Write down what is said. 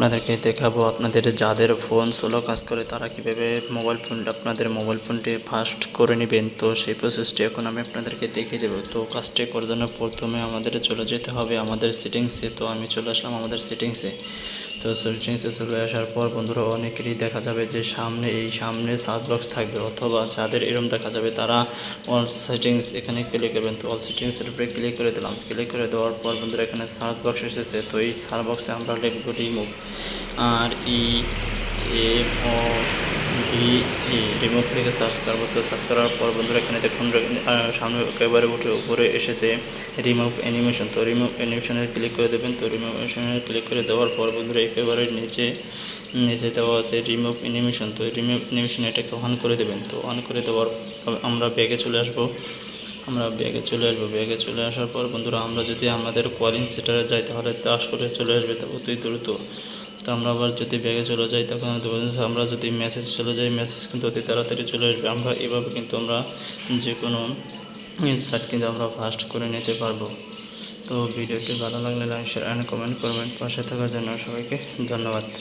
আপনাদেরকে দেখাবো আপনাদের যাদের ফোন সোলো কাজ করে, তারা কীভাবে মোবাইল ফোনটা আপনাদের মোবাইল ফোনটি ফাস্ট করে নেবেন। তো সেই প্রসেসটি এখন আমি আপনাদেরকে দেখিয়ে দেবো। তো কাজটি করার জন্য প্রথমে আমাদের চলে যেতে হবে আমাদের সেটিংসে তো আমি চলে আসলাম আমাদের সেটিংসে তো সেটিংসে চলে আসার পর বন্ধুরা অনেকেরই দেখা যাবে যে সামনে এই সামনে সার্চ বক্স থাকবে অথবা যাদের এরম দেখা যাবে তারা অল সেটিংস এখানে ক্লিক করবেন। তো অল সেটিংসের উপরে ক্লিক করে দিলাম। ক্লিক করে দেওয়ার পর বন্ধুরা এখানে সার্চ বক্স এসেছে। তো এই সার্চ বক্সে আমরা লিখব remove R E M O remove লিখে সার্চ করব। তো সার্চ করার পর বন্ধুরা এখানে দেখুন সামনে একেবারে উঠে উপরে এসেছে রিমুভ অ্যানিমেশন তো রিমুভ অ্যানিমেশনে ক্লিক করে দেবেন। তো রিমুভ অ্যানিমেশনে ক্লিক করে দেওয়ার পর বন্ধুরা একেবারে নিচে নিচে দেওয়া আছে রিমুভ অ্যানিমেশন তো রিমুভ অ্যানিমেশন এটাকে অন করে দেবেন। তো অন করে দেওয়ার আমরা ব্যাগে চলে আসব। আমরা ব্যাগে চলে আসব। ব্যাগে চলে আসার পর বন্ধুরা আমরা যদি আমাদের কলিং সেটারে যাই, তাহলে তাস করে চলে আসবে। তো অতি দ্রুত। তো আমরা আবার যদি ব্যাগে চলে যাই, তখন আমরা যদি মেসেজ চলে যাই মেসেজ কিন্তু অতি তাড়াতাড়ি চলে আসবে। আমরা এভাবে কিন্তু আমরা যে কোনো সাইট কিন্তু আমরা ফাস্ট করে নিতে পারব। তো ভিডিওটি ভালো লাগলে লাইক শেয়ার অ্যান্ড কমেন্ট করবেন। পাশে থাকার জন্য সবাইকে ধন্যবাদ।